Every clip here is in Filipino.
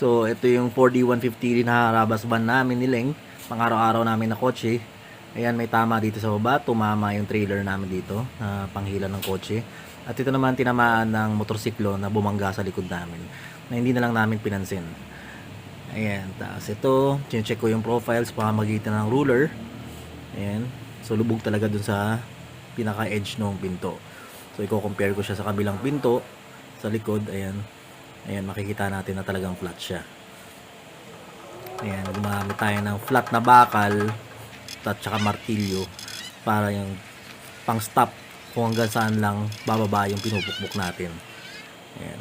So, ito yung 4D150 na harabas van namin ni Leng. Pang araw-araw namin na kotse. Ayan, may tama dito sa baba. Tumama yung trailer namin dito na panghila ng kotse. At ito naman tinamaan ng motorsiklo na bumangga sa likod namin na hindi na lang namin pinansin. Ayan, tapos ito, check ko yung profiles pamamagitan ng ruler. Ayan, so lubog talaga dun sa pinaka-edge ng pinto. So, i-compare ko siya sa kabilang pinto, sa likod, ayan. Ayan, makikita natin na talagang flat siya. Ayan, gumamit tayo ng flat na bakal at saka martilyo para yung pang stop kung hanggang saan lang bababa yung pinupukpok natin. Ayan.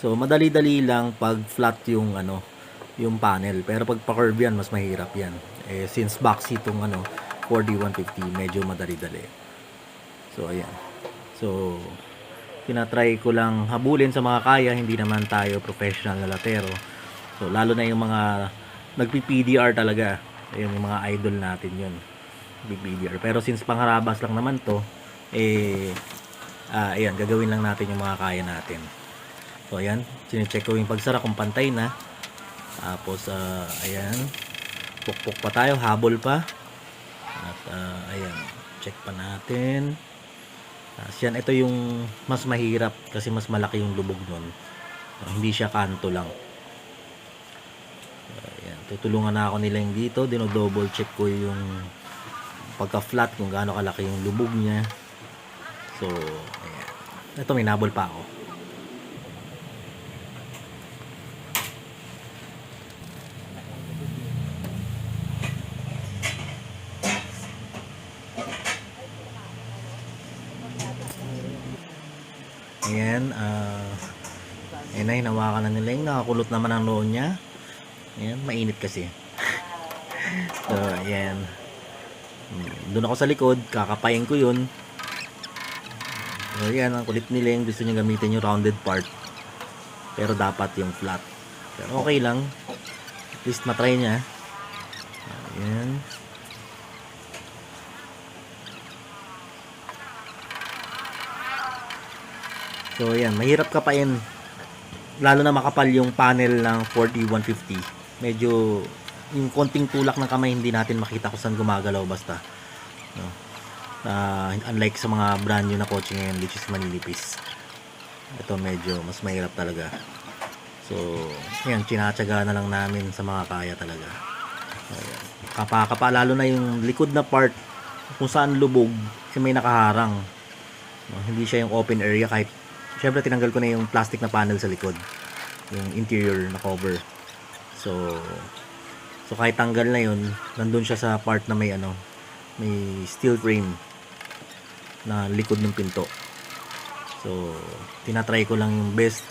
So, madali-dali lang pag flat yung ano, yung panel. Pero pag pa-curve yan, mas mahirap yan. Eh, since box itong ano, 4D150, medyo madali-dali. So, ayan. So, tinatry ko lang habulin sa mga kaya. Hindi naman tayo professional na latero. So, lalo na yung mga nagpi-PDR talaga. Ayun, yung mga idol natin yun. PDR. Pero since pangharabas lang naman to, eh, ah, ayan, gagawin lang natin yung mga kaya natin. So, ayan, sinecheck ko yung pagsara kung pantay na. Tapos, ah, ayan, pukpok pa tayo, habol pa. At, ah, ayan, check pa natin. Tapos, yan, ito yung mas mahirap kasi mas malaki yung lubog nun. Ah, hindi siya kanto lang. So, ayan, tutulungan na ako nila yung dito. Dino-double check ko yung pagka-flat kung gaano kalaki yung lubog niya. So, ayan. Ito, may nabol pa ako. Ayan, ah, ayan na, hinawakan na nila yung nakakulot naman ang noon niya. Ayan, mainit kasi. so, ayan. Doon ako sa likod, kakapayin ko yun. So, ayan, ang kulit nila yung gusto niya gamitin yung rounded part. Pero dapat yung flat. Pero okay lang. At least matry niya. Ayan. So ayan, mahirap kapain. Lalo na makapal yung panel ng 4D150. Medyo yung konting tulak ng kamay hindi natin makita kung saan gumagalaw basta. No. Ah, unlike sa mga brand new na kotse ngayon which is manilipis. Ito medyo mas mahirap talaga. So, ayan, tinatsaga na lang namin sa mga kaya talaga. Ayan. Kapa-kapa, lalo na yung likod na part kung saan lubog, eh may nakaharang. No, hindi siya yung open area kahit syempre tinanggal ko na yung plastic na panel sa likod. Yung interior na cover. So, so kahit tanggal na yun, nandun siya sa part na may ano, may steel frame na likod ng pinto. So, tinatry ko lang yung best.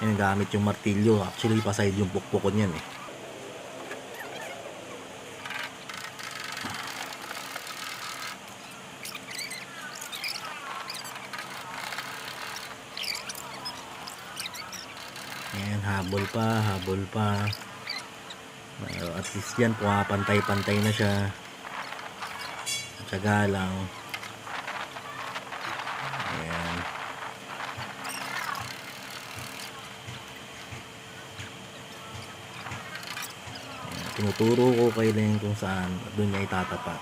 Yan, gamit yung martilyo. Actually, paside yung pukpukon yan eh. Ayan, habol pa, habol pa. Pero at least yan, pumapantay-pantay na siya. Tsaga lang. Ayan. Ayan, Tinuturo ko kay Len kung saan doon niya itatapa.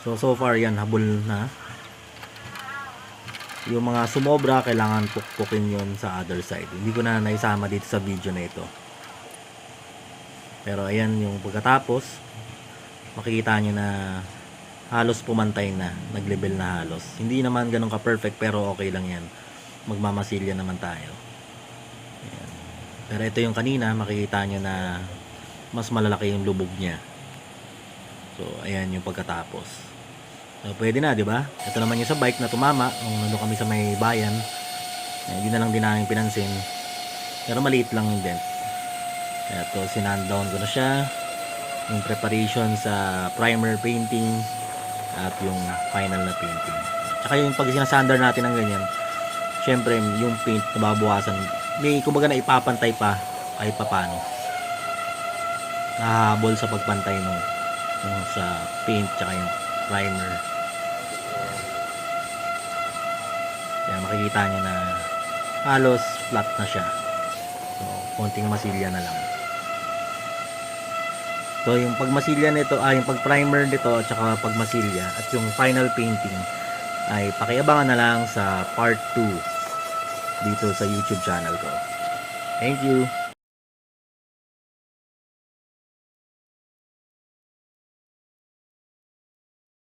So, so far yan, habol na yung mga sumobra kailangan pukpukin yon sa other side. Hindi ko na naisama dito sa video na ito. Pero ayan yung pagkatapos makikita nyo na halos pumantay na nag-level na halos. Hindi naman ganun ka perfect pero okay lang yan. Magmamasilya naman tayo. Ayan. pero ito yung kanina makikita nyo na mas malalaki yung lubog niya. So ayan yung pagkatapos So, pwede na, di ba? Ito naman yung sa bike na tumama nung nandun kami sa may bayan. Eh, hindi na lang din namin pinansin. Pero maliit lang yung dent. Ito, sinandown ko na siya. Yung preparation sa primer painting at yung final na painting. Tsaka yung pag sinasandar natin ng ganyan, syempre yung paint nababawasan. May kumbaga na ipapantay pa kahit papano. Nahabol sa pagpantay nung sa paint tsaka yung primer. Kaya makikita nyo na halos flat na siya. So, konting masilya na lang. So, yung pagmasilya nito, ay yung pag-primer nito at saka pagmasilya at yung final painting ay pakiabangan na lang sa part 2 dito sa YouTube channel ko. Thank you!